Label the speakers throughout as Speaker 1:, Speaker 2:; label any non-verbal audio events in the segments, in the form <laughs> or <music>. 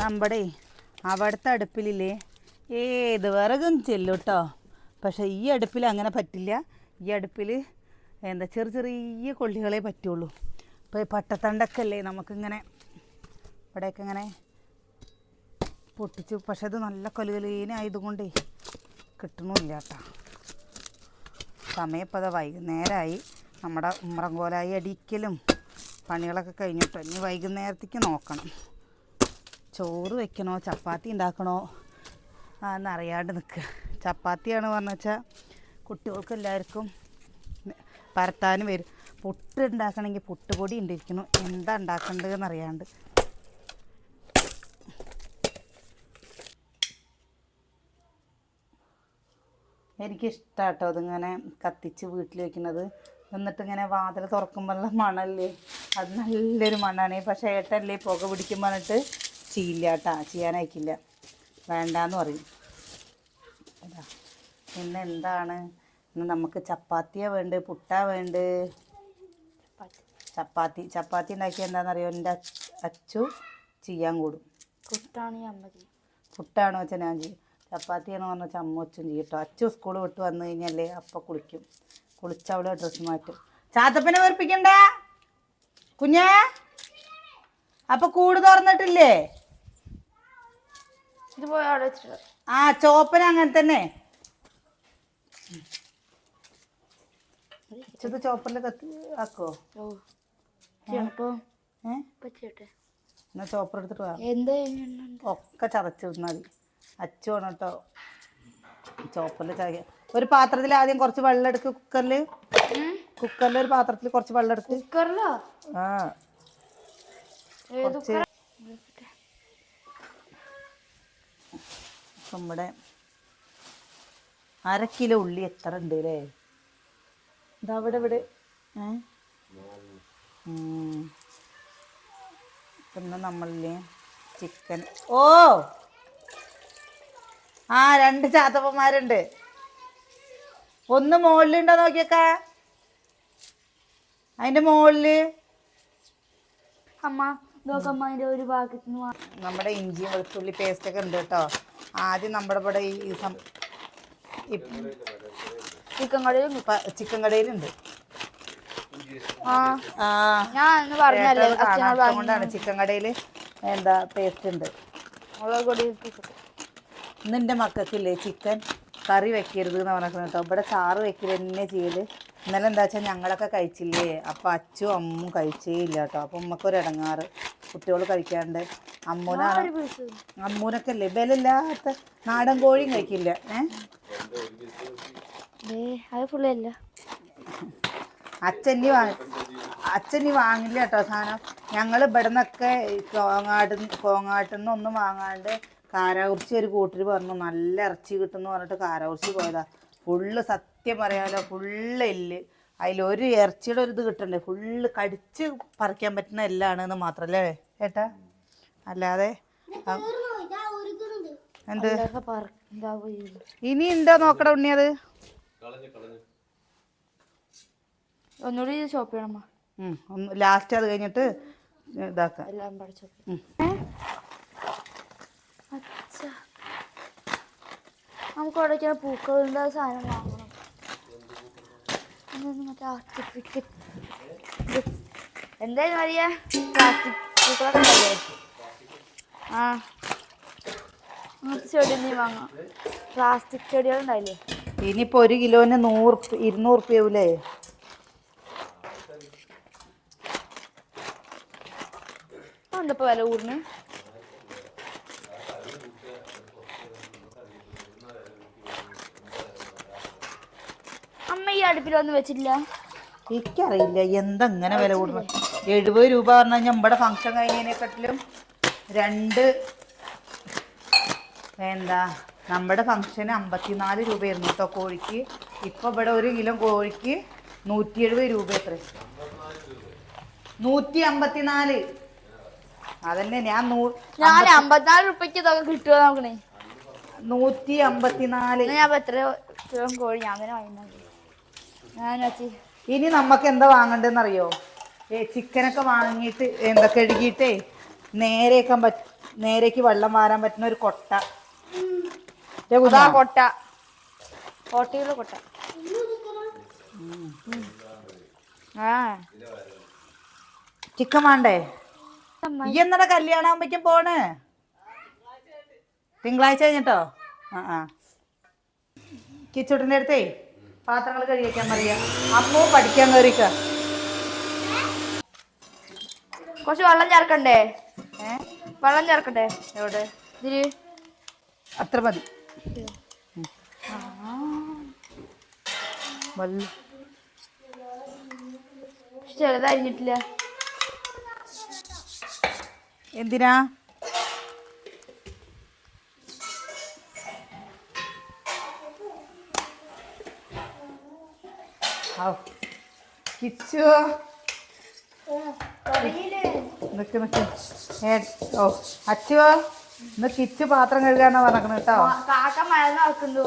Speaker 1: നമ്മുടെ അവിടുത്തെ അടുപ്പിലില്ലേ? ഏത് വിറകും ചെല്ലും കേട്ടോ പക്ഷേ ഈ അടുപ്പിൽ അങ്ങനെ പറ്റില്ല. ഈ അടുപ്പിൽ എന്താ ചെറിയ ചെറിയ കൊള്ളികളെ പറ്റുള്ളൂ. ഇപ്പോൾ ഈ പട്ടത്തണ്ടൊക്കെ അല്ലേ നമുക്കിങ്ങനെ ഇവിടെയൊക്കെ ഇങ്ങനെ പൊട്ടിച്ചു പക്ഷെ അത് നല്ല കൊലുകലീനായതുകൊണ്ടേ കിട്ടണമില്ല കേട്ടോ. സമയം ഇപ്പോൾ അതാ വൈകുന്നേരമായി. നമ്മുടെ ഉമ്മറങ്കോലായി അടിക്കലും പണികളൊക്കെ കഴിഞ്ഞിട്ടോ ഇനി വൈകുന്നേരത്തേക്ക് നോക്കണം. ചോറ് വെക്കണോ? ചപ്പാത്തി ഉണ്ടാക്കണോ? എന്നറിയാണ്ട് നിൽക്കുക ചപ്പാത്തിയാണ് പറഞ്ഞു വെച്ചാൽ കുട്ടികൾക്ക് എല്ലാവർക്കും പരത്താനും വരും. പുട്ട് ഉണ്ടാക്കണമെങ്കിൽ പുട്ടുപൊടി ഉണ്ടിരിക്കണം എന്താ ഉണ്ടാക്കേണ്ടതെന്ന് അറിയാണ്ട് എനിക്കിഷ്ടമാണ് കേട്ടോ അതിങ്ങനെ കത്തിച്ച് വീട്ടിൽ വെക്കുന്നത്. എന്നിട്ട് ഇങ്ങനെ വാതിൽ തുറക്കുമ്പോഴുള്ള മണല്ലേ? അത് നല്ലൊരു മണ്ണാണ് പക്ഷേ ഏട്ടല്ലേ പുക പിടിക്കുമ്പോൾ പറഞ്ഞിട്ട് ചെയ്യില്ല കേട്ടാ ചെയ്യാനയക്കില്ല വേണ്ടാന്ന് പറയും. അതാ. പിന്നെ എന്താണ്? ഇന്ന് നമുക്ക് ചപ്പാത്തിയാ വേണ്ട? പുട്ട വേണ്ട? ചപ്പാത്തി. ചപ്പാത്തി ഉണ്ടാക്കിയ എന്താണെന്നറിയോ എന്റെ അച്ചു ചെയ്യാൻ കൂടും. പുട്ടാണോ വെച്ചാൽ ഞാൻ ചെയ്യും. ചപ്പാത്തിയാണോ പറഞ്ഞാൽ ചമ്മച്ചും അമ്മ വെച്ചും ചെയ്യും കേട്ടോ. അച്ചു സ്കൂൾ വിട്ട് വന്നു കഴിഞ്ഞാലേ അപ്പം കുളിക്കും. കുളിച്ച അവളെ ഡ്രസ്സ് മാറ്റും. ചാത്തപ്പനെ വെറുപ്പിക്കണ്ട. കുഞ്ഞേ. അപ്പൊ കൂട് തുറന്നിട്ടില്ലേ?
Speaker 2: അവിടെ വെച്ചിട്ട്
Speaker 1: ആ ചോപ്പന അങ്ങനെ തന്നെ. ഇത് ചോപ്പറിൽ കത്തി ആക്കോ?
Speaker 2: ഓ
Speaker 1: എന്നാ ചോപ്പർ എടുത്തിട്ട് വാ.
Speaker 2: എന്താ
Speaker 1: ഒക്കെ ചതച്ചിരുന്നാൽ മതി. അച്ചു വേണം കേട്ടോ. ചോപ്പറിൽ ചായ. ഒരു പാത്രത്തിൽ ആദ്യം കുറച്ച് വെള്ളം എടുക്ക് കുക്കറിൽ കുക്കറിൽ ഒരു പാത്രത്തിൽ കുറച്ച് വെള്ളം എടുക്ക്.
Speaker 2: കുക്കറിലോ?
Speaker 1: ആ. നമ്മുടെ അര കിലോ ഉള്ളി എത്ര ഉണ്ട് അല്ലേ ഇതാ ഇവിടെ. ഏ. പിന്നെ നമ്മളില്ലേ ചിക്കൻ. ഓ! ആ രണ്ട് ചാത്തപ്പന്മാരുണ്ട്. ഒന്ന് മുകളിലുണ്ടോ നോക്കിയേക്കാ? അതിന്റെ മുകളിൽ
Speaker 2: അമ്മ നോക്കമ്മ അതിന്റെ ഒരു ഭാഗത്ത്
Speaker 1: നമ്മുടെ ഇഞ്ചിയും വെളുത്തുള്ളി പേസ്റ്റ് ഒക്കെ ഉണ്ട് കേട്ടോ. ആദ്യം നമ്മുടെ ഇവിടെ ഈ
Speaker 2: ചിക്കൻ കടയിലും
Speaker 1: ചിക്കൻ കടയിലുണ്ട്.
Speaker 2: ഞാൻ പറഞ്ഞല്ലേ
Speaker 1: കൊണ്ടാണ് ചിക്കൻ കടയിൽ എന്താ പേസ്റ്റ് ഉണ്ട്.
Speaker 2: മുളക് പൊടി
Speaker 1: നിന്റെ മക്കൾക്കില്ലേ ചിക്കൻ കറി വെക്കരുത് എന്ന് പറഞ്ഞിട്ട് കേട്ടോ. ഇവിടെ ചാറ് വെക്കൽ തന്നെ ചെയ്യൽ. ഇന്നലെ എന്താ വെച്ചാൽ ഞങ്ങളൊക്കെ കഴിച്ചില്ലേ? അപ്പം അച്ചും അമ്മും കഴിച്ചേ ഇല്ല കേട്ടോ. അപ്പം ഉമ്മക്കൊരു ഇടങ്ങാറ്. കുട്ടികൾ കഴിക്കാണ്ട്
Speaker 2: അമ്മൂന
Speaker 1: അമ്മൂനൊക്കെ അല്ലേ ബലമില്ലാത്ത നാടൻ കോഴിയും കഴിക്കില്ല.
Speaker 2: ഏഹ്
Speaker 1: അച്ഛനി വാങ്ങി അച്ഛനി വാങ്ങില്ല കേട്ടോ സാധനം. ഞങ്ങൾ ഇവിടെ നിന്നൊക്കെ കോങ്ങാട് കോങ്ങാട്ടിൽ നിന്നൊന്നും വാങ്ങാണ്ട് കാരാകുറിച്ചി ഒരു കൂട്ടർ പറഞ്ഞു നല്ല ഇറച്ചി കിട്ടുമെന്ന് പറഞ്ഞിട്ട് കാരാകുറിച്ചി പോയതാ. ഫുള്ള് സത്യം പറയാലോ ഫുള്ള് എല്ല്. അതിലൊരു ഇറച്ചിയുടെ ഒരു ഇത് കിട്ടണ്ടേ? ഫുള്ള് കടിച്ച് പറിക്കാൻ പറ്റുന്ന എല്ലാണെന്ന് മാത്രല്ലേ? ഏട്ടാ? അല്ലാതെ എന്ത്. ഇനി ഉണ്ടോ നോക്കട ഉണ്ണി അത്?
Speaker 2: ഒന്നുകൂടി ഷോപ്പ് ചെയ്യണം
Speaker 1: ലാസ്റ്റ് അത് കഴിഞ്ഞിട്ട് ഇതാക്കാം.
Speaker 2: എല്ലാം പഠിച്ചു നമുക്ക് അവിടെ പൂക്കളുണ്ട് സാധനം വാങ്ങണം ഇതൊന്ന് മറ്റേ ആർട്ടിഫിക്കറ്റ് എന്തായിരുന്നു അറിയാ? പ്ലാസ്റ്റിക് പൂക്കളൊക്കെ ഉണ്ടാവില്ലേ ആ. അങ്ങനത്തെ ചെടി നീ വാങ്ങാം. പ്ലാസ്റ്റിക് ചെടികൾ ഉണ്ടായില്ലേ?
Speaker 1: ഇനിയിപ്പോ ഒരു കിലോന് നൂറ് ഇരുന്നൂറ് ഉറുപ്പ്യാവൂലേ
Speaker 2: എന്താ വില കൂടുന്നു അടുപ്പിലൊന്നും വെച്ചിട്ടില്ല.
Speaker 1: എനിക്കറിയില്ല എന്താ ഇങ്ങനെ വില കൂടുന്നു. എഴുപത് രൂപ പറഞ്ഞു കഴിഞ്ഞാൽ നമ്മുടെ ഫംഗ്ഷൻ കഴിഞ്ഞതിനെക്കാട്ടിലും രണ്ട് എന്താ നമ്മുടെ ഫംഗ്ഷന് അമ്പത്തിനാല് രൂപയായിരുന്നു കേട്ടോ കോഴിക്ക്. ഇപ്പൊ ഇവിടെ ഒരു കിലോ കോഴിക്ക് നൂറ്റി എഴുപത് രൂപ എത്ര നൂറ്റി അമ്പത്തിനാല് അതന്നെ ഞാൻ
Speaker 2: ഞാൻ അമ്പത്തിനാല് രൂപയ്ക്ക് ഇതൊക്കെ കിട്ടുക നോക്കണേ.
Speaker 1: നൂറ്റി അമ്പത്തിനാല്
Speaker 2: ഞാൻ എത്ര കോഴി ഞാൻ തന്നെ വെച്ച്
Speaker 1: ഇനി നമുക്ക് എന്താ വാങ്ങണ്ടെന്ന് അറിയോ ഏ ചിക്കനൊക്കെ വാങ്ങിയിട്ട് എന്താ കഴുകിയിട്ടേ നേരേക്കാൻ പറ്റ നേരേക്ക് വെള്ളം വാരാൻ പറ്റുന്ന ഒരു കൊട്ട.
Speaker 2: കൊട്ട. കോട്ടയുള്ള കൊട്ട. ആ.
Speaker 1: ചിക്കൻ വേണ്ടേ? ഈ എന്നട കല്യാണം ആകുമ്പോഴേക്കും പോണ്? തിങ്കളാഴ്ച കഴിഞ്ഞിട്ടോ? ആ ആ. കിച്ചൂട്ടിന്റെ അടുത്തേ. പാത്രങ്ങൾ കഴിക്കാൻ പറയാ. അമ്മ പഠിക്കാൻ കയറിക്ക
Speaker 2: കുറച്ച് വെള്ളം ചേർക്കണ്ടേ? വെള്ളം ചേർക്കണ്ടേ?
Speaker 1: എവിടെ?
Speaker 2: ഇതിൽ?
Speaker 1: അത്ര മതി.
Speaker 2: ചെറുതരിഞ്ഞിട്ടില്ല
Speaker 1: എന്തിനാ? കിച്ചു നിക്ക് നിക്ക്. ഏ ഓ അച്ചുവോ ഇന്ന് കിച്ചു പാത്രം കഴുകാന്നാ പറഞ്ഞത് കേട്ടോ.
Speaker 2: കാക്ക മഴ നടക്കുന്നു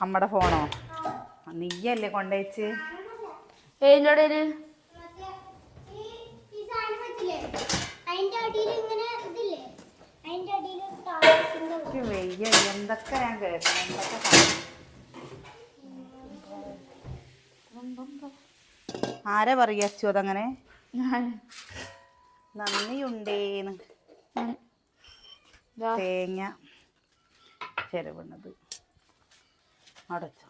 Speaker 1: അമ്മടെ ഫോണോ? നീയല്ലേ കൊണ്ടേച്ച്?
Speaker 2: ഏതിന്റെ ഇടയിൽ
Speaker 3: മറ്റേ ഈ ഈ സാധനം വെച്ചില്ലേ അതിന്റെ അടിയിൽ ഇങ്ങനെ ഇതില്ലേ അതിന്റെ അടിയിൽ ടാർസിന്റെ
Speaker 1: വയ്യ എന്തൊക്കെ ഞാൻ കേൾക്കണം എന്തൊക്കെ. ആരാ പറയാ അച്ചു അതങ്ങനെ? നന്ദിയുണ്ടേന്ന്. തേങ്ങ ചെലവിണത് അടച്ചോ.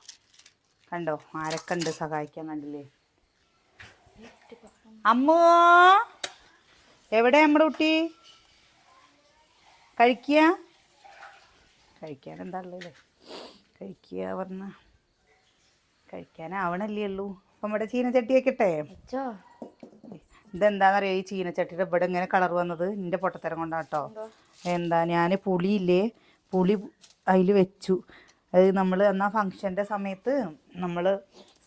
Speaker 1: കണ്ടോ ആരൊക്കെ ഉണ്ട് സഹായിക്കാൻ കണ്ടില്ലേ? അമ്മോ എവിടെ നമ്മുടെ കുട്ടി? കഴിക്കുക? കഴിക്കാൻ എന്താ ഉള്ളത് കഴിക്കുക പറഞ്ഞ. കഴിക്കാനാവണല്ലേ ഉള്ളൂ. അപ്പം ഇവിടെ ചീനച്ചട്ടി വെക്കട്ടെ ഇതെന്താണെന്നറിയോ ഈ ചീനച്ചട്ടിയുടെ ഇവിടെ ഇങ്ങനെ കളർ വന്നത്? എന്റെ പൊട്ടത്തരം കൊണ്ടാണ് കൊണ്ടാട്ടോ. എന്താ? ഞാൻ പുളിയില്ലേ? പുളി അതിൽ വെച്ചു. അത് നമ്മൾ എന്നാൽ ഫങ്ഷന്റെ സമയത്ത് നമ്മൾ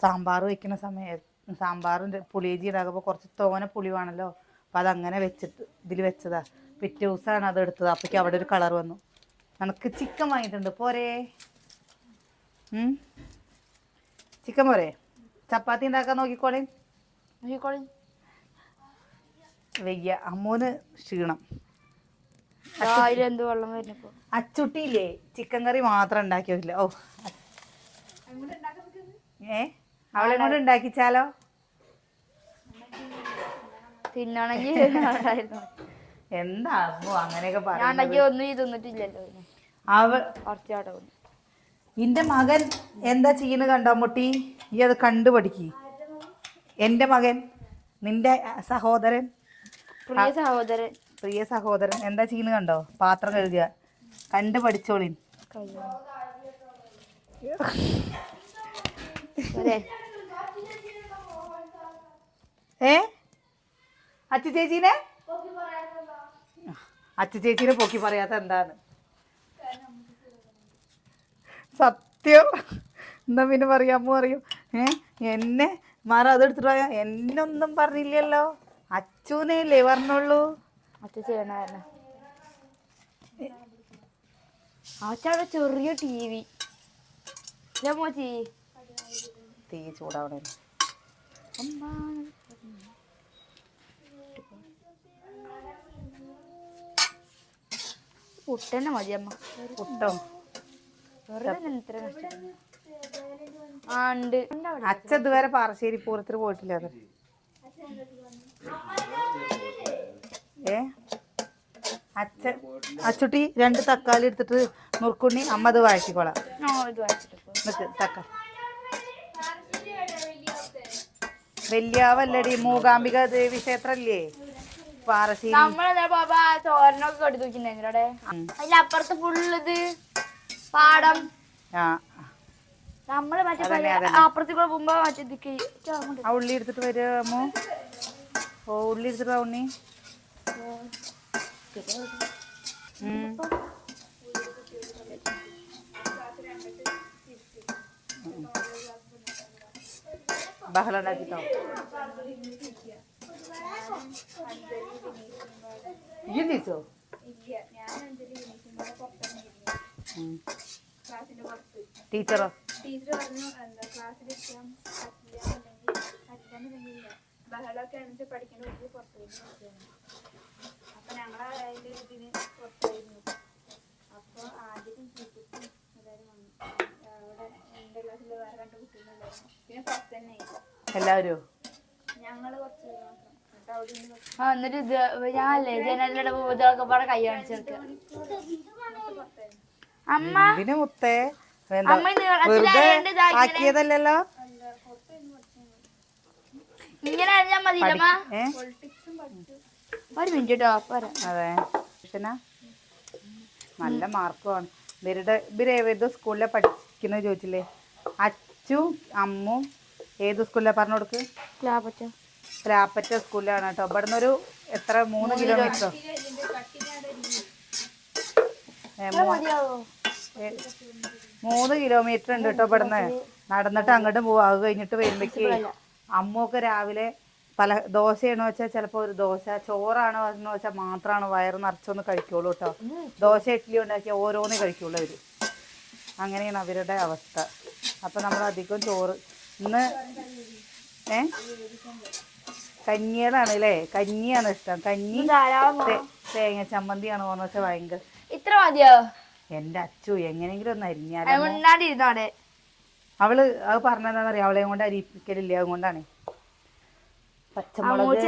Speaker 1: സാമ്പാർ വെക്കുന്ന സമയത്ത് സാമ്പാറിന്റെ പുളിയേജി ഉണ്ടാകുമ്പോൾ കുറച്ച് തോന പുളി വേണമല്ലോ അപ്പോൾ അതങ്ങനെ വെച്ചിട്ട് ഇതിൽ വെച്ചതാണ് പിറ്റേ ദിവസമാണ് അത് എടുത്തത് അപ്പോഴേക്കും അവിടെ ഒരു കളർ വന്നു. നമുക്ക് ചിക്കൻ വാങ്ങിയിട്ടുണ്ട്. പോരെ? ചിക്കൻ പോരെ. ചപ്പാത്തി ഉണ്ടാക്കാൻ നോക്കിക്കോളി.
Speaker 2: നോക്കിക്കോളി.
Speaker 1: വയ്യ. അമ്മൂന് ക്ഷീണം.
Speaker 2: വെള്ളം വരുന്നപ്പോ.
Speaker 1: അച്ചുട്ടിയില്ലേ? ചിക്കൻ കറി മാത്രം ഉണ്ടാക്കി വെക്കില്ല? ഓ ഏ? അവളെ കൂടെ ഉണ്ടാക്കിച്ചാലോ?
Speaker 2: തിന്നണെങ്കിൽ. <laughs>
Speaker 1: എന്താ അങ്ങനെയൊക്കെ
Speaker 2: പറഞ്ഞു ഒന്നും തിന്നിട്ടില്ലല്ലോ.
Speaker 1: അവ നിന്റെ മകൻ എന്താ ചെയ്യുന്ന കണ്ടോ മുട്ടി? ഈ അത് കണ്ടു പഠിക്ക് എന്റെ മകൻ നിന്റെ സഹോദരൻ.
Speaker 2: പ്രിയ സഹോദരൻ.
Speaker 1: പ്രിയ സഹോദരൻ എന്താ ചെയ്യുന്നത് കണ്ടോ? പാത്രം കഴുകുക. കണ്ടു പഠിച്ചോളിൻ ഏ? അച്ചു ചേച്ചീനെ? അച്ചു ചേച്ചീനെ പൊക്കി പറയാത്ത എന്താണ് സത്യം. എന്താ പിന്നെ പറയാമോ പറയും ഏ എന്നെ മാറ അതെടുത്തിട്ട് പറയാ എന്നെ ഒന്നും പറഞ്ഞില്ലല്ലോ. അച്ചുനല്ലേ പറഞ്ഞോളൂ.
Speaker 2: അച്ഛ ചെയ്യണ അച്ഛടെ ചെറിയ ടി വി. മോച്ചി.
Speaker 1: തീ ചൂടാവണേ.
Speaker 2: പുട്ടന്നെ മതി അമ്മ
Speaker 1: പുട്ടോ
Speaker 2: വെറുതെ തന്നെ ഇത്ര കഷ്ടം ആ ഉണ്ട്.
Speaker 1: അച്ഛ ഇതുവരെ പാറശ്ശേരി പൂരത്തിന് പോയിട്ടില്ല അത്. ഏ? അച്ഛ അച്ചുട്ടി രണ്ട് തക്കാളി എടുത്തിട്ട് മുറുക്കുണ്ണി അമ്മ അത്
Speaker 2: പോ.
Speaker 1: നിക്ക് വല്യാവല്ലടി മൂകാംബിക ദേവി ക്ഷേത്രല്ലേ? പാറശ്ശേരി.
Speaker 2: നമ്മളെ ബാബാ തോരനൊക്കെ കെട്ടി തൂക്കിണ്ടായിരുന്നു അവിടെ.
Speaker 1: ഉം.
Speaker 2: അതിലപ്പുറത്ത് ഫുള്ള് ഇത്. പാടം.
Speaker 1: ആ.
Speaker 2: നമ്മൾ മറ്റേ കൂടെ പോകുമ്പോ മറ്റേ.
Speaker 1: ആ ഉള്ളി എടുത്തിട്ട് വരുമോ ഓ ഉള്ളി എടുത്തിട്ട് വാ ഉണ്ണി. ബഹളം ഉണ്ടാക്കിട്ടോ. തിരിച്ചോ ടീച്ചറോ?
Speaker 2: ടീച്ചർ പറഞ്ഞു എന്താ ക്ലാസ്സിലിരിക്കാൻ പറ്റില്ല എന്നുണ്ടെങ്കിൽ പറ്റില്ലെന്നുണ്ടെങ്കിൽ ബഹളമൊക്കെ ആണെന്ന് പഠിക്കേണ്ട കുട്ടി പുറത്തു പോയി നിൽക്കുകയാണ് അപ്പൊ ഞങ്ങൾ അതിന്റെ ഇതിന് പുറത്തായിരുന്നു. അപ്പൊ ആദ്യം ടീച്ചർക്കും എല്ലാവരും വന്നു. അവിടെ ക്ലാസ്സിൽ വേറെ രണ്ട് കുട്ടികളുണ്ടായിരുന്നു. പിന്നെ പുറത്ത് തന്നെ
Speaker 1: എല്ലാവരും?
Speaker 2: ഞങ്ങൾ കുറച്ച് മാത്രം. ആ എന്നിട്ട് ഞാനല്ലേ ജനലിന്റെ ഇതൊക്കെ പാടെ കൈ കാണിച്ചെടുക്കുക
Speaker 1: എന്തിനു മുത്തേ? വെറുതെ ആക്കിയതല്ലല്ലോ?
Speaker 2: ഇങ്ങനെ ഒരു മിനിറ്റ്
Speaker 1: അതെ. നല്ല മാർക്കാണ് ഇവരുടെ ഇവർ ഏത് സ്കൂളിലെ പഠിക്കുന്നത് ചോദിച്ചില്ലേ? അച്ചു അമ്മും ഏത് സ്കൂളിലാണ് പറഞ്ഞു കൊടുക്ക്? ക്ലാപ്പറ്റ സ്കൂളിലാണ് കേട്ടോ. ഇവിടുന്ന് ഒരു എത്ര? മൂന്ന് ഏ, മൂന്ന് കിലോമീറ്റർ ഉണ്ട് കേട്ടോ ഇവിടുന്ന്. നടന്നിട്ട് അങ്ങോട്ടും പോവാ. അത് കഴിഞ്ഞിട്ട് വരുമ്പോഴേക്ക് അമ്മൊക്കെ രാവിലെ പല ദോശയാണോ വെച്ചാൽ ചിലപ്പോൾ ഒരു ദോശ ചോറാണോ എന്ന് വെച്ചാൽ മാത്രമാണ് വയറ് നിറച്ചൊന്ന് കഴിക്കുള്ളൂ കേട്ടോ ദോശ ഇഡ്ഡലി ഉണ്ടാക്കിയാൽ ഓരോന്നേ കഴിക്കുള്ളൂ അവർ അങ്ങനെയാണ് അവരുടെ അവസ്ഥ. അപ്പം നമ്മൾ അധികം ചോറ് ഇന്ന് ഏ? കഞ്ഞികളാണ് അല്ലേ കഞ്ഞിയാണ് ഇഷ്ടം. കഞ്ഞി തേങ്ങ ചമ്മന്തിയാണ് പോകുന്നത് വെച്ചാൽ ഭയങ്കര
Speaker 2: മതിയോ
Speaker 1: എന്റെ അച്ചു എങ്ങനെങ്കിലും ഒന്ന് അരിഞ്ഞാലും അവൾ അത് പറഞ്ഞതെന്താ അറിയാം അവളെ കൊണ്ട് അരിപ്പിക്കലില്ല അതുകൊണ്ടാണ്. പച്ചമുളക്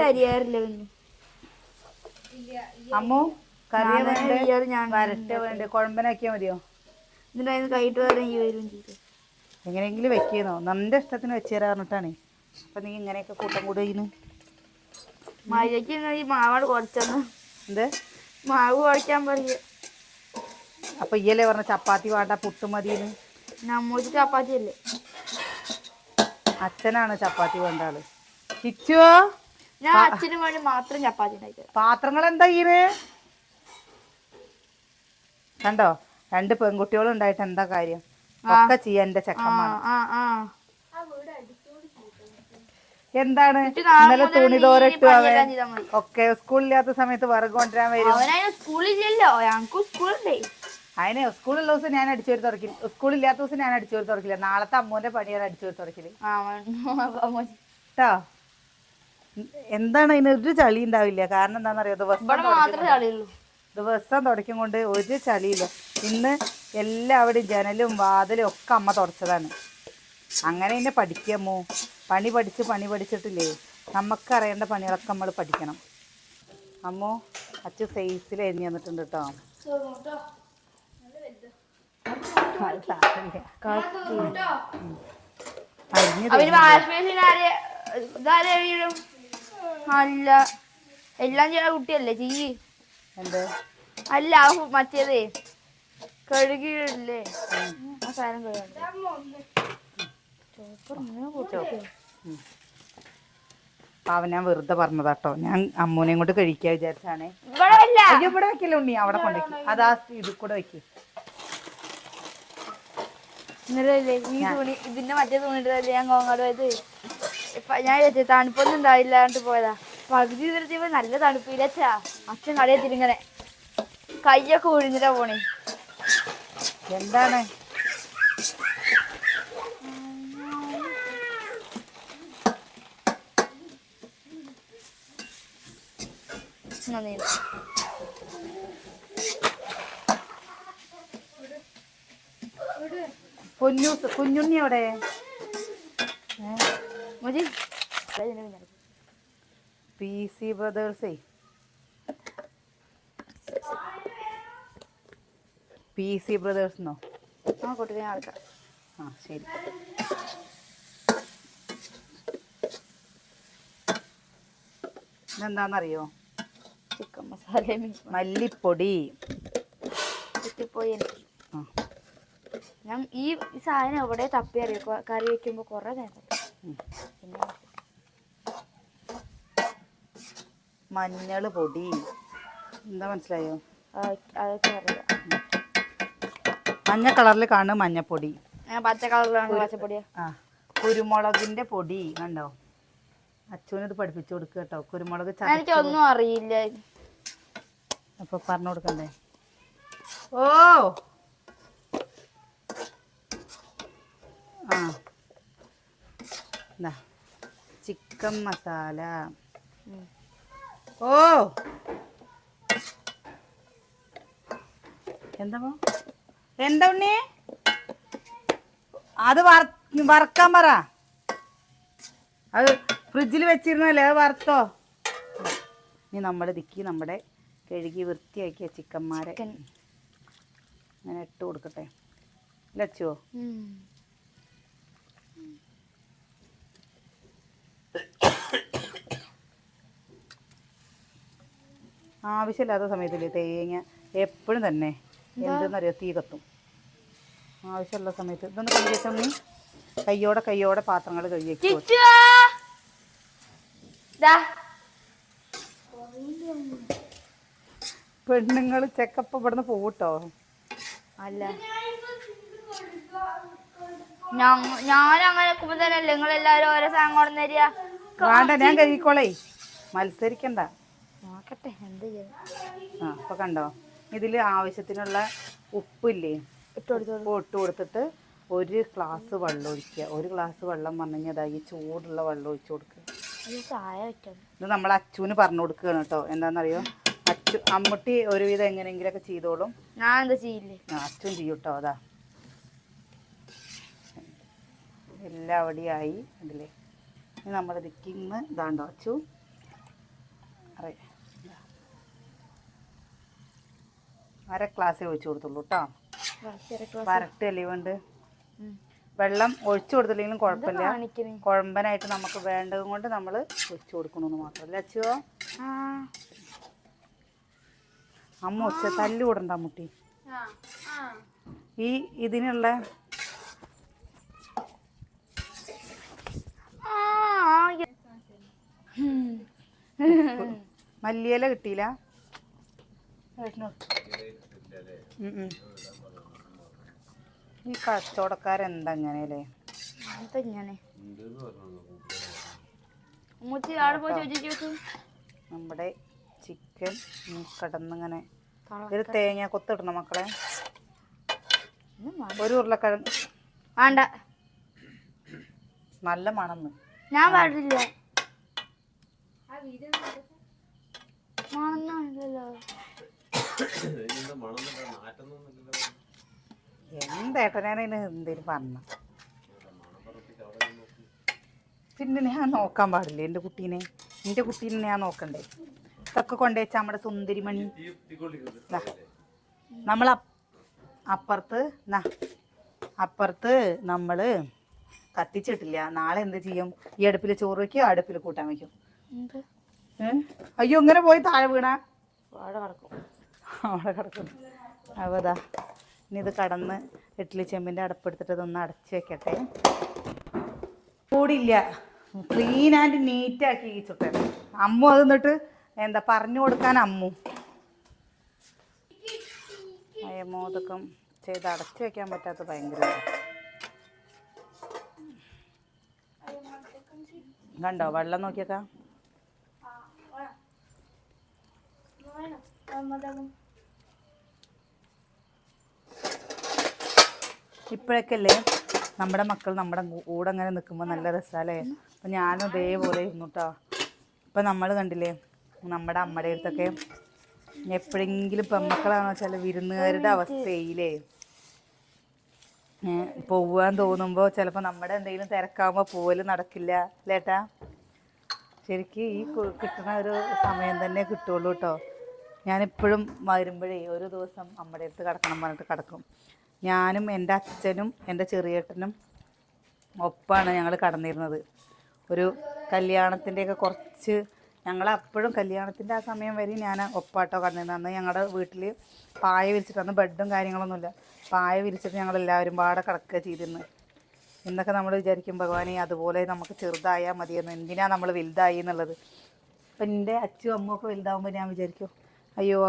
Speaker 1: അമ്മു
Speaker 2: ഞാൻ
Speaker 1: വരട്ട വേണ്ട? കുഴമ്പനാക്കിയാ മതിയോ?
Speaker 2: കൈയിട്ട്
Speaker 1: എങ്ങനെയെങ്കിലും വെക്കുന്നോ? നന്റെ ഇഷ്ടത്തിന് വെച്ച് തരാ പറഞ്ഞിട്ടാണ്. അപ്പൊ നീ ഇങ്ങനെയൊക്കെ കൂട്ടം കൂടെ ചെയ്യുന്നു
Speaker 2: മഴയ്ക്ക് ഈ മാവാട് കുറച്ചു
Speaker 1: എന്ത്?
Speaker 2: മാവ് കുറയ്ക്കാൻ പറയ.
Speaker 1: അപ്പൊ ഇയ്യല്ലേ പറഞ്ഞ ചപ്പാത്തി വേണ്ട പുട്ട് മതിയെന്ന്?
Speaker 2: നമ്മൂച്ച് ചപ്പാത്തി അല്ലേ
Speaker 1: അച്ഛനാണ് ചപ്പാത്തി വേണ്ട ആൾ. ചിച്ചുവോ
Speaker 2: ഞാൻ അച്ഛന് വേണ്ടി മാത്രം ചപ്പാത്തി ഉണ്ടാക്കി
Speaker 1: പാത്രങ്ങൾ എന്താ ഈന് കണ്ടോ? രണ്ട് പെൺകുട്ടികളും ഉണ്ടായിട്ട് എന്താ കാര്യം? ഒക്കെ ചെയ്യാൻ എന്റെ ചെക്കന്മാർ എന്താണ്? ഇന്നലെ തുണി തോരട്ടു അവൻ. ഒക്കെ സ്കൂളില്ലാത്ത സമയത്ത് വിറക് കൊണ്ടുവരാൻ വരും.
Speaker 2: സ്കൂളില്ലല്ലോ. ഞങ്ങക്ക് സ്കൂളുണ്ടേ.
Speaker 1: അതിന് സ്കൂളുള്ള ദിവസം ഞാൻ അടിച്ചു വരി തുറക്കില്ല സ്കൂളില്ലാത്ത ദിവസം ഞാൻ അടിച്ചു വരി തുറക്കില്ല. നാളത്തെ അമ്മൂന്റെ പണിയാണ് അടിച്ചു
Speaker 2: തുറക്കിൽ.
Speaker 1: കേട്ടോ എന്താണ് അതിന് ഒരു ചളി ഉണ്ടാവില്ല. കാരണം എന്താണെന്നറിയോ? ദിവസം ദിവസം തുടക്കും കൊണ്ട് ഒരു ചളിയില്ല. ഇന്ന് എല്ലാവരും ജനലും വാതിലും ഒക്കെ അമ്മ തുടച്ചതാണ് അങ്ങനെ എന്നെ പഠിക്കാമോ പണി പഠിച്ച് പണി പഠിച്ചിട്ടില്ലേ? നമുക്ക് അറിയേണ്ട പണികളൊക്കെ നമ്മൾ പഠിക്കണം. അമ്മോ അച്ഛൻ സൈസിൽ എഴുതി തന്നിട്ടുണ്ട് കേട്ടോ?
Speaker 2: അല്ല. എല്ലാം ചെയ്യണ കുട്ടിയല്ലേ ചെയ്യ്. അല്ല മറ്റേതേ. കഴുകിയില്ലേ ആ സാധനം കഴുകണ്ട?
Speaker 1: പാവം ഞാൻ വെറുതെ പറഞ്ഞതാട്ടോ ഞാൻ അമ്മൂനെയും കൊണ്ട് കഴിക്കാൻ വിചാരിച്ചാണ്. ഇവിടെ വെക്കില്ല ഉണ്ണി? അവിടെ കൊണ്ടുവയ്ക്കും അതാ ഇത് കൂടെ വെക്ക്.
Speaker 2: ഇന്നലെ ഈ തുണി ഇതിന്റെ മറ്റേ തുണി ഇട്ടതല്ലേ ഞാൻ കോങ്ങാട് പോയത് ഇപ്പൊ ഞാൻ വിചാരിച്ചു തണുപ്പൊന്നും ഉണ്ടായില്ലാണ്ട് പോയതാ. പകുതി നിർത്തിയപ്പോ നല്ല തണുപ്പില്ലച്ചാ അച്ഛൻ കടയെത്തിരിങ്ങനെ തിരിങ്ങനെ കയ്യൊക്കെ ഒഴിഞ്ഞിട്ടാ പോണേ.
Speaker 1: എന്താണ്?
Speaker 2: നന്ദി
Speaker 1: കുഞ്ഞു കുഞ്ഞുണ്ണി അവിടെ
Speaker 2: മുജി
Speaker 1: പി സി ബ്രദേഴ്സേ പി സി ബ്രദേഴ്സിനോ
Speaker 2: ആ കുട്ടിയെ ആൾക്കാർ
Speaker 1: ആ ശരി. ഇതെന്താണെന്നറിയോ
Speaker 2: ചിക്കൻ മസാല
Speaker 1: മല്ലിപ്പൊടി.
Speaker 2: കിട്ടിപ്പോയി എനിക്ക്.
Speaker 1: ആ.
Speaker 2: ഞാൻ ഈ സാധനം എവിടെ തപ്പി അറിയോ? കറി വെക്കുമ്പോ കൊറേ നേരം. പിന്നെ
Speaker 1: മഞ്ഞൾ പൊടി. എന്താ മനസ്സിലായോ?
Speaker 2: അതൊക്കെ അറിയാം.
Speaker 1: മഞ്ഞ കളറിൽ കാണുന്ന മഞ്ഞപ്പൊടി.
Speaker 2: പച്ച കളറിലാണ് പച്ചപ്പൊടിയാ.
Speaker 1: ആ കുരുമുളകിന്റെ പൊടി കണ്ടോ? അച്ഛനും ഇത് പഠിപ്പിച്ചു കൊടുക്കുക കേട്ടോ. കുരുമുളക്
Speaker 2: എനിക്കൊന്നും അറിയില്ല.
Speaker 1: അപ്പൊ പറഞ്ഞു കൊടുക്കണ്ടേ? ഓ! ആ. എന്താ ചിക്കൻ മസാല. ഓ. എന്താ? എന്താ ഉണ്ണി? അത് വറ- വറക്കാൻ പറ. അത് ഫ്രിഡ്ജിൽ വെച്ചിരുന്നല്ലേ അത് വറുത്തോ? ഇനി നമ്മൾ ദിക്കി നമ്മുടെ കഴുകി വൃത്തിയാക്കിയ ചിക്കന്മാരെ അങ്ങനെ ഇട്ട് കൊടുക്കട്ടെ. ലച്ചുവോ ആവശ്യമില്ലാത്ത സമയത്തില്ലേ തേങ്ങ എപ്പോഴും തന്നെ എന്തെന്നറിയോ തീ കത്തും. ആവശ്യമുള്ള സമയത്ത് ഇതൊന്ന് കഴുകി വെച്ചാൽ നീ കയ്യോടെ കയ്യോടെ പാത്രങ്ങൾ കഴുകി വെക്കോ. പെണ്ണുങ്ങൾ ചെക്കപ്പ് ഇവിടുന്ന് പോകട്ടോ
Speaker 2: അല്ല. ഞാൻ അങ്ങനെ തന്നെ നിങ്ങൾ എല്ലാവരും ഓരോ സാധനം കൊണ്ടു തരിക?
Speaker 1: വേണ്ട ഞാൻ കഴിക്കോളേ മത്സരിക്കണ്ട.
Speaker 2: നോക്കട്ടെ എന്ത് ചെയ്യാം
Speaker 1: ആ അപ്പൊ കണ്ടോ? ഇതിൽ ആവശ്യത്തിനുള്ള ഉപ്പില്ലേ?
Speaker 2: ഇട്ട്
Speaker 1: ഇട്ട് കൊടുത്തിട്ട് ഒരു ഗ്ലാസ് വെള്ളം ഒഴിക്കുക. ഒരു ഗ്ലാസ് വെള്ളം വന്നു കഴിഞ്ഞാൽ ഈ ചൂടുള്ള വെള്ളം ഒഴിച്ചു കൊടുക്കുക.
Speaker 2: അത്
Speaker 1: ഇത് നമ്മൾ അച്ചുവിന് പറഞ്ഞു കൊടുക്കുകയാണ് കേട്ടോ. എന്താണെന്നറിയോ? അച്ചു അമ്മട്ടി ഒരുവിധം എങ്ങനെയെങ്കിലൊക്കെ ചെയ്തോളും.
Speaker 2: ഞാൻ എന്താ ചെയ്യില്ലേ?
Speaker 1: ആ, അച്ഛൻ ചെയ്യും കേട്ടോ അതാ. എല്ലാം അവിടെയായി. അതിലേ. ദിക്കിന്ന് ഇതാണ്ടോ അച്ചു? അറേ ഇതാ. അര ഗ്ലാസ് ഒഴിച്ചു കൊടുത്തുള്ളൂ കേട്ടോ വരട്ട് അലിവുണ്ട് വെള്ളം ഒഴിച്ചു കൊടുത്തില്ലെങ്കിലും കുഴപ്പമില്ല. കുഴമ്പനായിട്ട് നമുക്ക് വേണ്ടത് കൊണ്ട് നമ്മൾ ഒഴിച്ചു കൊടുക്കണമെന്ന് മാത്രമല്ല അച്ചുവോ അമ്മ ഒച്ച തല്ലു കൂടണ്ട മുട്ടി ഈ ഇതിനുള്ള മല്ലിയില കിട്ടിയില്ല. ഈ കച്ചവടക്കാരെന്താ അങ്ങനെയല്ലേ
Speaker 2: ഇങ്ങനെ
Speaker 1: നമ്മുടെ ചിക്കൻ കടന്നിങ്ങനെ ഒരു തേങ്ങ കൊത്തിടണം മക്കളെ. ഒരു ഉരുളക്കിഴങ്ങ്.
Speaker 2: വേണ്ട
Speaker 1: നല്ല മണന്ന്
Speaker 2: ഞാൻ പാടില്ല മണന്നില്ലല്ലോ
Speaker 1: എന്തേട്ടനാണ് എന്തേലും പറഞ്ഞ? പിന്നെ ഞാൻ നോക്കാൻ പാടില്ല എന്റെ കുട്ടീനെ? എന്റെ കുട്ടീനെ ഞാൻ നോക്കണ്ടേ? ഇതൊക്കെ കൊണ്ടുവച്ച നമ്മുടെ സുന്ദരിമണി. നമ്മൾ അപ്പുറത്ത് അപ്പുറത്ത് നമ്മൾ കത്തിച്ചിട്ടില്ല. നാളെ എന്ത് ചെയ്യും? ഈ അടുപ്പിൽ ചോറ് വെക്കും അടുപ്പിൽ കൂട്ടാൻ വെക്കും. അയ്യോ ഇങ്ങനെ പോയി താഴെ വീണാ?
Speaker 2: അവിടെ കിടക്കും
Speaker 1: അവിടെ കിടക്കുന്നു. അവതാ ഇനി ഇത് കടന്ന് ഇഡ്ഡലി ചെമ്പിന്റെ അടപ്പെടുത്തിട്ട് ഇതൊന്ന് അടച്ച് വെക്കട്ടെ. കൂടില്ല ക്ലീൻ ആൻഡ് നീറ്റാക്കി ചുട്ട. അമ്മു അത് എന്നിട്ട് എന്താ പറഞ്ഞു കൊടുക്കാൻ അമ്മു. മോദകം ചെയ്ത് അടച്ചു വെക്കാൻ പറ്റാത്ത ഭയങ്കര. കണ്ടോ? വെള്ളം നോക്കിയേക്കാം. ഇപ്പോഴൊക്കെ അല്ലേ? നമ്മുടെ മക്കൾ നമ്മുടെ കൂടെ അങ്ങനെ നിൽക്കുമ്പോൾ നല്ല രസമല്ലേ അപ്പം ഞാനും ഇതേപോലെ ഇരുന്നു കേട്ടോ ഇപ്പം നമ്മൾ കണ്ടില്ലേ നമ്മുടെ അമ്മയുടെ അടുത്തൊക്കെ എപ്പോഴെങ്കിലും പെമ്മക്കളാണെന്ന് വെച്ചാൽ വിരുന്നുകാരുടെ അവസ്ഥയിലേ. പോവാൻ തോന്നുമ്പോ ചിലപ്പോ നമ്മുടെ എന്തെങ്കിലും തിരക്കാകുമ്പോൾ പോലും നടക്കില്ല ലേട്ടാ ശരിക്കും ഈ കിട്ടുന്ന ഒരു സമയം തന്നെ കിട്ടുള്ളൂ കേട്ടോ ഞാനിപ്പോഴും വരുമ്പോഴേ ഒരു ദിവസം അമ്മയുടെ അടുത്ത് കിടക്കണം പറഞ്ഞിട്ട് കിടക്കും. ഞാനും എന്റെ അച്ഛനും എന്റെ ചെറിയേട്ടനും ഒപ്പമാണ് ഞങ്ങൾ കടന്നിരുന്നത്. ഒരു കല്യാണത്തിന്റെയൊക്കെ കുറച്ച് ഞങ്ങൾ അപ്പോഴും കല്യാണത്തിന്റെ ആ സമയം വരെ ഞാൻ ഒപ്പാട്ടോ കടന്നിരുന്നത്. അന്ന് ഞങ്ങളുടെ വീട്ടിൽ പായ വിരിച്ചിട്ട് അന്ന് ബെഡും കാര്യങ്ങളൊന്നുമില്ല. പായ വിരിച്ചിട്ട് ഞങ്ങൾ എല്ലാവരും പാടെ കിടക്കുക ചെയ്തിരുന്നു എന്നൊക്കെ നമ്മൾ വിചാരിക്കും ഭഗവാനെ അതുപോലെ നമുക്ക് ചെറുതായാൽ മതിയെന്ന്. എന്തിനാണ് നമ്മൾ വലുതായി എന്നുള്ളത്? അപ്പം എന്റെ അച്ഛനും അമ്മയൊക്കെ വലുതാവുമ്പോൾ ഞാൻ വിചാരിക്കും അയ്യോ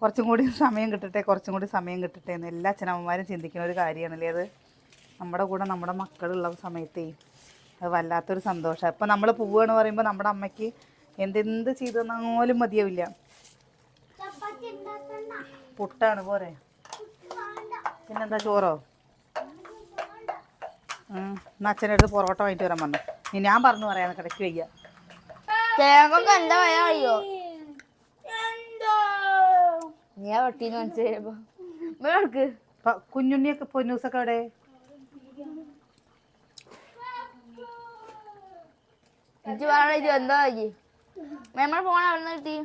Speaker 1: കുറച്ചും കൂടി സമയം കിട്ടട്ടെ കുറച്ചും കൂടി സമയം കിട്ടട്ടെ എന്ന് എല്ലാ അച്ഛനമ്മമാരും ചിന്തിക്കുന്ന ഒരു കാര്യമാണല്ലേ അത്? നമ്മുടെ കൂടെ നമ്മുടെ മക്കളുള്ള സമയത്തേ അത് വല്ലാത്തൊരു സന്തോഷമാണ് ഇപ്പം നമ്മൾ പോവുകയെന്ന് പറയുമ്പോൾ നമ്മുടെ അമ്മയ്ക്ക് എന്തെന്ത് ചെയ്തു തന്നാലും മതിയാവില്ല. പുട്ടാണ് പോരെ. പിന്നെന്താ ചോറോ? എന്നാ അച്ഛന്റെ അടുത്ത് പൊറോട്ട വാങ്ങിട്ട് വരാൻ പറഞ്ഞു. ഇനി ഞാൻ പറഞ്ഞു പറയാൻ കിടക്ക് വയ്യ.
Speaker 4: തേങ്ങ എന്താ പറയാ അറിയോ? ഞാൻ വെട്ടീന്ന് മനസ്സിലായപ്പോ
Speaker 1: കുഞ്ഞുണ്ണിയൊക്കെ പൊന്നൂസൊക്കെ അവിടെ
Speaker 4: എനിക്ക് ഇത് എന്താ ഫോൺ അവിടെ കിട്ടി.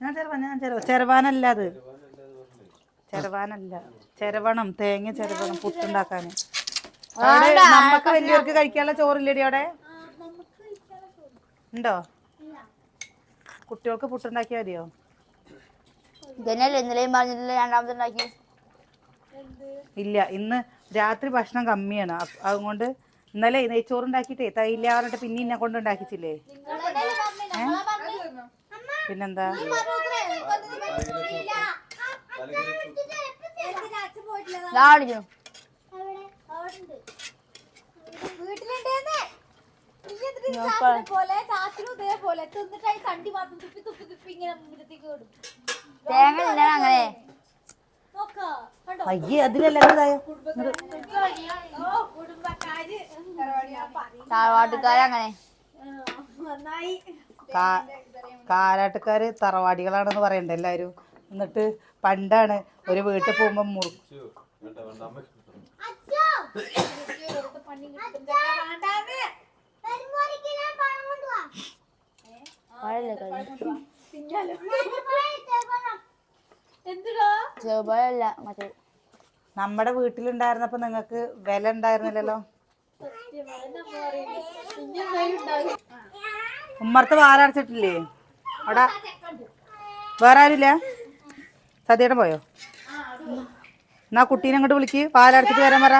Speaker 2: ഞാൻ
Speaker 1: ചെറുവാനല്ല അത്. ചെറുവാനല്ല ചെരവണം തേങ്ങ ചെരവണം പുട്ടുണ്ടാക്കാന്. നമ്മക്ക് നമുക്ക് വലിയവർക്ക് കഴിക്കാനുള്ള ചോറില്ലടി അവിടെ? ഉണ്ടോ? കുട്ടികൾക്ക് പുട്ടുണ്ടാക്കിയാ മതിയോ?
Speaker 4: ഇതന്നെയല്ലേ ഇന്നലെയും പറഞ്ഞിട്ടില്ല രണ്ടാമത് ഉണ്ടാക്കി
Speaker 1: ഇല്ല ഇന്ന് രാത്രി ഭക്ഷണം കമ്മിയാണ്. അതുകൊണ്ട് ഇന്നലെ നെയ്ച്ചോറ് ഉണ്ടാക്കിയിട്ടേ തൈല പറഞ്ഞിട്ട് പിന്നെ ഇന്നെ കൊണ്ട് ഉണ്ടാക്കിച്ചില്ലേ? പിന്നെന്താ
Speaker 2: എന്തിനാ അച്ഛൻ പോയിട്ടില്ല
Speaker 4: ഇതാ അടിച്ചു
Speaker 3: അവിടെ അവിടുണ്ട്.
Speaker 2: വീട്ടിലുണ്ടേന്ന് നീ എന്തിനാ ഈ ചാച്ചനെ പോലെ ചാച്ചനും ഇതേപോലെ തിന്നിട്ടായി കണ്ടി മാത്രം തുപ്പി തുപ്പി തുപ്പി ഇങ്ങനെ മുന്നത്തേക്ക്
Speaker 4: തേങ്ങ അങ്ങനെ.
Speaker 2: കണ്ടോ?
Speaker 1: അയ്യേ അതിലെല്ലാം ഇതായോ
Speaker 2: ഓ കുടുംബക്കാര്.
Speaker 4: തറവാട്ടുകാരങ്ങനെ.
Speaker 2: നന്നായി.
Speaker 1: കാ- കാരാട്ടുകാര് തറവാടികളാണെന്ന് പറയണ്ട എല്ലാരും? എന്നിട്ട് പണ്ടാണ് ഒരു വീട്ടിൽ പോകുമ്പോ മുറു
Speaker 4: ചെറുപഴല്ല മറ്റേ
Speaker 1: നമ്മുടെ വീട്ടിലുണ്ടായിരുന്നപ്പോ നിങ്ങക്ക് വില ഉണ്ടായിരുന്നില്ലല്ലോ? ഉമ്മർത്ത് വാലടച്ചിട്ടില്ലേ? അവിടെ വേറെ ആരുമില്ല? സദ്യയുടെ പോയോ? എന്നാ കുട്ടീനെ അങ്ങോട്ട് വിളിക്ക്. പാലടച്ചിട്ട് വരാൻ പറ.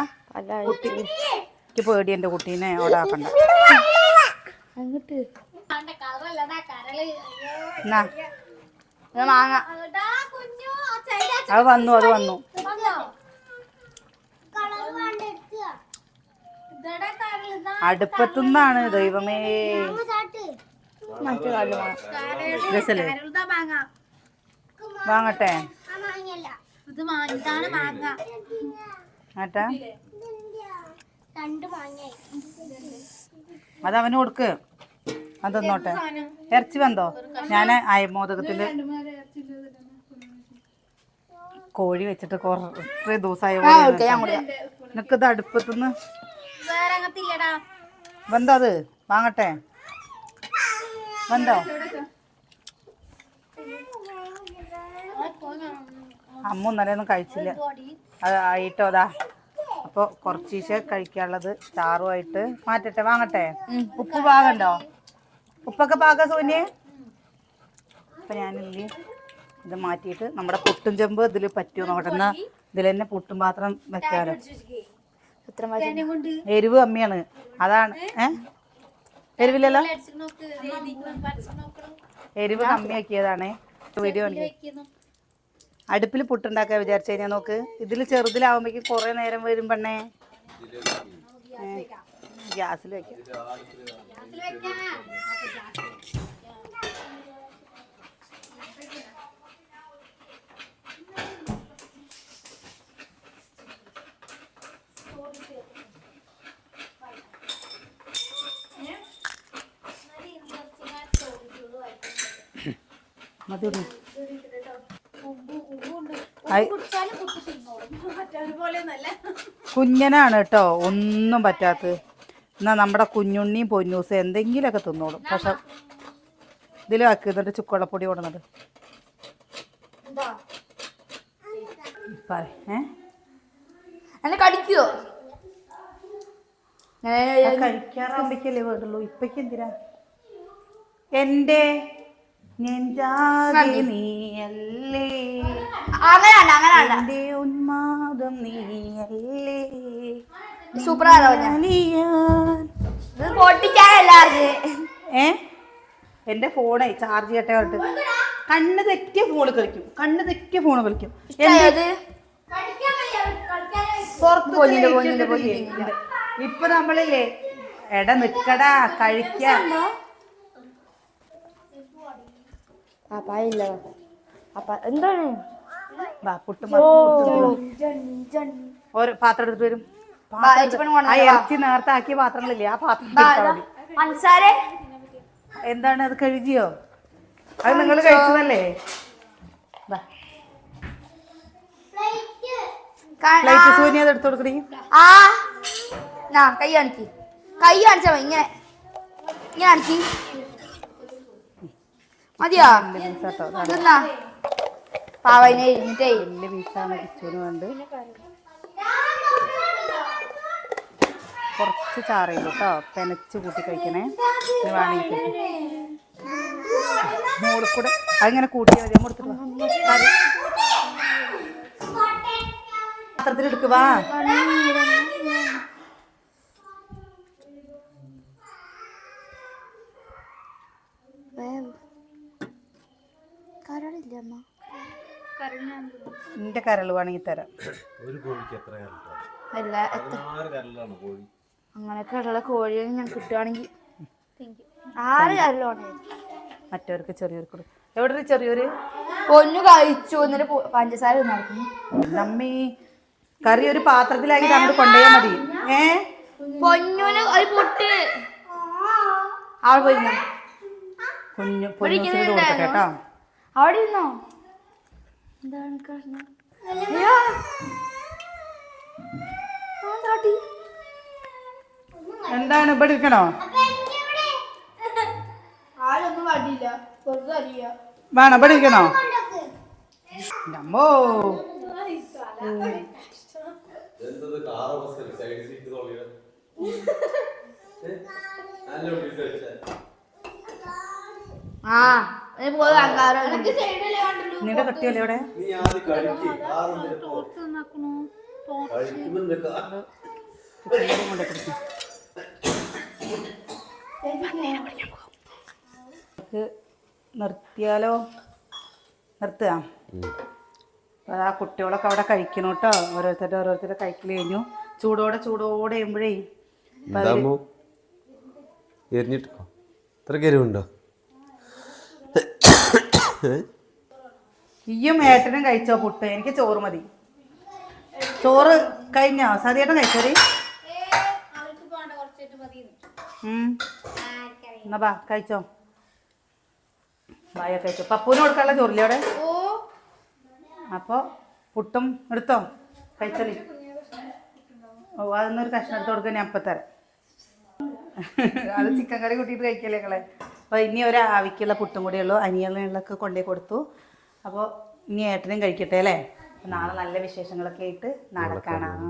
Speaker 1: എനിക്ക് പേടി എന്റെ കുട്ടീനെ അവിടെ ആക്കണ്ട
Speaker 4: മാങ്ങ.
Speaker 2: അതാ
Speaker 1: വന്നു അത് വന്നു. അടുപ്പത്തുനിന്നാണ് ദൈവമേ.
Speaker 4: മറ്റേ
Speaker 1: വാങ്ങട്ടെ.
Speaker 2: ഇത് ഇതാണ് മാങ്ങ.
Speaker 1: ആട്ടാ?
Speaker 3: രണ്ട് മാങ്ങയായി.
Speaker 1: അത് അവന് കൊടുക്ക്. അതൊന്നോട്ടെ തന്നോട്ടെ. ഇറച്ചി വന്നോ? ഞാൻ അയമോദകത്തിൽ കോഴി വെച്ചിട്ട് കുറേ ദിവസമായ നിനക്കിത് അടുപ്പത്തുനിന്ന് വന്തോ അത്? വാങ്ങട്ടെ. വന്നോ? അമ്മ ഇന്നലെയൊന്നും കഴിച്ചില്ല. അത് ആയിട്ടോ അതാ അപ്പോൾ കുറച്ചീശെ കഴിക്കാനുള്ളത് ചാറുമായിട്ട് മാറ്റട്ടെ വാങ്ങട്ടെ? ഉപ്പ് പാകണ്ടോ? ഉപ്പൊക്കെ പാക സോനിയെ? അപ്പം ഞാനില്ലേ ഇത് മാറ്റിയിട്ട് നമ്മുടെ പുട്ടും ചെമ്പ് ഇതിൽ പറ്റുമോ നോക്കട്ടെ. എന്നാ ഇതിൽ തന്നെ പുട്ടും പാത്രം വെക്കാലോ.
Speaker 4: എത്ര മതി
Speaker 2: കൊണ്ട്
Speaker 1: എരിവ് കമ്മിയാണ്. അതാണ്. ഏ? എരിവില്ലല്ലോ?
Speaker 2: നോക്ക് പരസ്യം നോക്കണം
Speaker 1: എരിവ് കമ്മിയാക്കിയതാണേ. വീഡിയോ ഉണ്ട് അടുപ്പിൽ പുട്ടുണ്ടാക്കാൻ വിചാരിച്ചു കഴിഞ്ഞാൽ നോക്ക്. ഇതിൽ ചെറുതിലാവുമ്പോഴേക്കും കുറേ നേരം വരും പെണ്ണേ. ഗ്യാസിൽ വെക്കാം. മതി കുഞ്ഞനാണ് കേട്ടോ. ഒന്നും പറ്റാത്തത്. എന്നാ നമ്മുടെ കുഞ്ഞുണ്ണിയും പൊന്നൂസും എന്തെങ്കിലുമൊക്കെ തിന്നോളും. പക്ഷെ ഇതിൽ ആക്കി എന്നിട്ട് ചുക്കുവെള്ളപ്പൊടി കൊടുന്നത്
Speaker 4: കടിക്കോ?
Speaker 1: കഴിക്കാറാകുമ്പോഴേക്കല്ലേ വേണ്ടുള്ളൂ. ഇപ്പൊക്ക് എന്തിനാ? എന്റെ നെഞ്ചാകെ നീയല്ലേ?
Speaker 4: അങ്ങനെയാണ് അങ്ങനെയാണ്
Speaker 1: എന്റെ ഉന്മാദം നീയല്ലേ.
Speaker 4: ഇത്
Speaker 1: ഏ? എന്റെ ഫോണേ ചാർജ് ചെയ്യട്ടെ പറഞ്ഞിട്ട്. കണ്ണ് തെറ്റിയ ഫോണ് കളിക്കും. കണ്ണ് തെറ്റിയ ഫോണ് കളിക്കും. ഇപ്പൊ നമ്മളില്ലേ എട നിക്കടാ കഴിക്കാൻ
Speaker 2: അപ്പായില്ല ഇല്ല. അപ്പ എന്താണ്?
Speaker 1: വാ പുട്ടും
Speaker 2: ഓ
Speaker 1: ഒരു പാത്രം എടുത്തിട്ട് വരും ആ ഇറച്ചി നേരത്തെ ആക്കിയ പാത്രങ്ങളില്ലേ ആ പാത്രം എന്താണ് അത് കഴുകിയോ അത് നിങ്ങൾ കഴിച്ചതല്ലേ വാ
Speaker 3: പ്ലേറ്റ്
Speaker 1: പ്ലേറ്റ് സൂര്യ അത് എടുത്തു കൊടുക്കണീ
Speaker 2: ആ നാ കൈ കാണിക്ക് കൈ കാണിച്ചാ ഇങ്ങനെ ഇങ്ങനെ കാണിക്ക് മതിയോ തിന്നാ പാവനെ ഇരുന്നിട്ടേ
Speaker 1: വലിയ പീസാണ് കുറച്ച് ചാറയില്ലോ കേട്ടോ. പെനച്ച് കൂട്ടി കഴിക്കണേ. വേണമെങ്കിൽ മോളിൽ കൂടെ അതിങ്ങനെ കൂട്ടിയാൽ മതി. കറി. പാത്രത്തിലെടുക്ക്
Speaker 2: കരളില്ല അമ്മ?
Speaker 1: നിന്റെ കരൾ വേണമെങ്കിൽ തരാം.
Speaker 5: ഒരു കോഴിക്ക് എത്ര
Speaker 2: അല്ല എത്ര?
Speaker 5: ആറ് കരലാണ് കോഴി?
Speaker 2: അങ്ങനെയൊക്കെ ഉള്ള കോഴികൾ ഞാൻ കിട്ടുവാണെങ്കിൽ ആറ് കരളാണ്
Speaker 1: മറ്റവർക്ക് ചെറിയൊരു കൊടു. എവിടെ ചെറിയൊരു?
Speaker 2: പൊന്നു കഴിച്ചു. എന്നിട്ട് പഞ്ചസാര നടക്കുന്നു
Speaker 1: നമ്മി കറി ഒരു പാത്രത്തിലാക്കി അങ്ങോട്ട് കൊണ്ടുപോയാൽ മതി. ഏ?
Speaker 2: പൊന്നുന് ഒരു പൊട്ട്. ആൾ പോയി
Speaker 1: കുഞ്ഞു പൊന്നു കേട്ടോ.
Speaker 2: അവിടെ ഇരുന്നോ? എന്താണ് താട്ടി.
Speaker 1: എന്താണ് ഇവിടെ ഇരിക്കണോ? വേണം ഇവിടെ ഇരിക്കണോ? അമ്മോ
Speaker 5: നല്ല
Speaker 2: ആ
Speaker 1: നിന്റെ കട്ടിയല്ലേ ഇവിടെ? നിർത്തിയാലോ? നിർത്തുക. അപ്പോൾ ആ കുട്ടികളൊക്കെ അവിടെ കഴിക്കണം കേട്ടോ. ഓരോരുത്തരുടെ ഓരോരുത്തരുടെ കഴിക്കൽ കഴിഞ്ഞു. ചൂടോടെ ചൂടോടെ ചെയ്യുമ്പോഴേ
Speaker 5: എരിഞ്ഞിട്ടോ ഇത്ര എരിവുണ്ടോ?
Speaker 1: ഈയും ഏട്ടനും കഴിച്ചോ പുട്ട്? എനിക്ക് ചോറ് മതി. ചോറ് കഴിഞ്ഞോ? സതിയേട്ടൻ കഴിച്ചോടി. എന്നാ ബാ കഴിച്ചോ. ബായ കഴിച്ചോ. പപ്പൂന് കൊടുക്കാനുള്ള ചോറില്ലേ അവിടെ? അപ്പോൾ പുട്ടും എടുത്തോ? കഴിച്ചോ ഓ അതൊന്നൊരു കഷ്ണം എടുത്ത് കൊടുക്കാൻ ഞാൻ അപ്പം തരാം. അത് ചിക്കൻ കറി കൂട്ടിയിട്ട് കഴിക്കല്ലേ അപ്പോൾ ഇനി ഒരു ആവിക്കുള്ള പുട്ടും കൂടെ ഉള്ളു അനിയനുള്ളൊക്കെ കൊണ്ടേ കൊടുത്തു. അപ്പോൾ ഇനി ഏട്ടനും കഴിക്കട്ടെ അല്ലേ? നാളെ നല്ല വിശേഷങ്ങളൊക്കെ ആയിട്ട് നാളെ കാണാം.